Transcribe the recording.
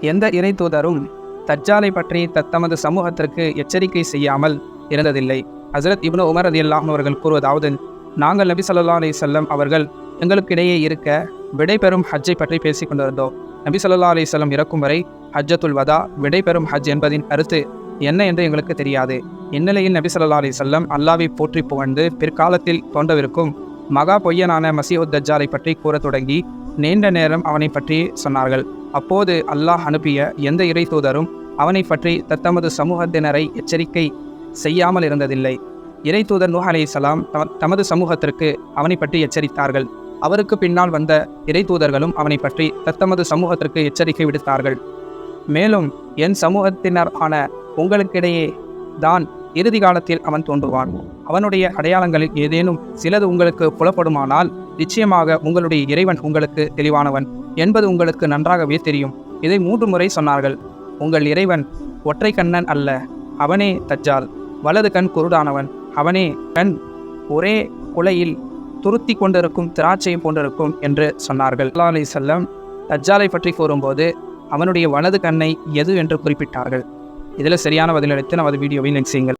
எந்த இறை தூதரும் தஜ்ஜாலை பற்றி தத்தமது சமூகத்திற்கு எச்சரிக்கை செய்யாமல் இருந்ததில்லை. ஹசரத் இப்னு உமர் ரதி அவர்கள் கூறுவதாவது நாங்கள் நபி சொல்லா அலி வஸல்லம் அவர்கள் எங்களுக்கிடையே இருக்க விடைபெறும் ஹஜ்ஜை பற்றி பேசிக் கொண்டிருந்தோம். நபி சொல்லா அலி வஸல்லம் இறக்கும் வரை ஹஜ்ஜத்துல் வதா விடைபெறும் ஹஜ் என்பதின் கருத்து என்ன என்று எங்களுக்கு தெரியாது. இந்நிலையில் நபி சொல்லா அலி வஸல்லம் அல்லாவை போற்றி புகழ்ந்து பிற்காலத்தில் தோன்றவிருக்கும் மகா பொய்யனான மசீஹுத் தஜ்ஜாலை பற்றி கூறத் தொடங்கி நீண்ட நேரம் அவனை பற்றி சொன்னார்கள். அப்போது அல்லாஹ் அனுப்பிய எந்த இறை தூதரும் அவனை பற்றி தத்தமது சமூகத்தினரை எச்சரிக்கை செய்யாமல் இருந்ததில்லை. இறை தூதர் நூஹ் அலைஹிஸ்ஸலாம் தமது சமூகத்திற்கு அவனை பற்றி எச்சரித்தார்கள். அவருக்கு பின்னால் வந்த இறை தூதர்களும் அவனை பற்றி தத்தமது சமூகத்திற்கு எச்சரிக்கை விடுத்தார்கள். மேலும் என் சமூகத்தினர் ஆன உங்களுக்கிடையே தான் இறுதி காலத்தில் அவன் தோன்றுவான். அவனுடைய அடையாளங்களில் ஏதேனும் சிலது உங்களுக்கு புலப்படுமானால் நிச்சயமாக உங்களுடைய இறைவன் உங்களுக்கு தெளிவானவன் என்பது உங்களுக்கு நன்றாகவே தெரியும். இதை மூன்று முறை சொன்னார்கள். உங்கள் இறைவன் ஒற்றை கண்ணன் அல்ல அவனே தஜ்ஜால். வலது கண் குருடானவன் அவனே கண் ஒரே குலையில் துருத்தி கொண்டிருக்கும் திராட்சை போன்றிருக்கும் என்று சொன்னார்கள். அல்லா அலி செல்லம் தஜ்ஜாலை பற்றி கூறும்போது அவனுடைய வலது கண்ணை எது என்று குறிப்பிட்டார்கள். இதில் சரியான பதிலளித்து நமது வீடியோவை லிங்க் செய்யுங்கள்.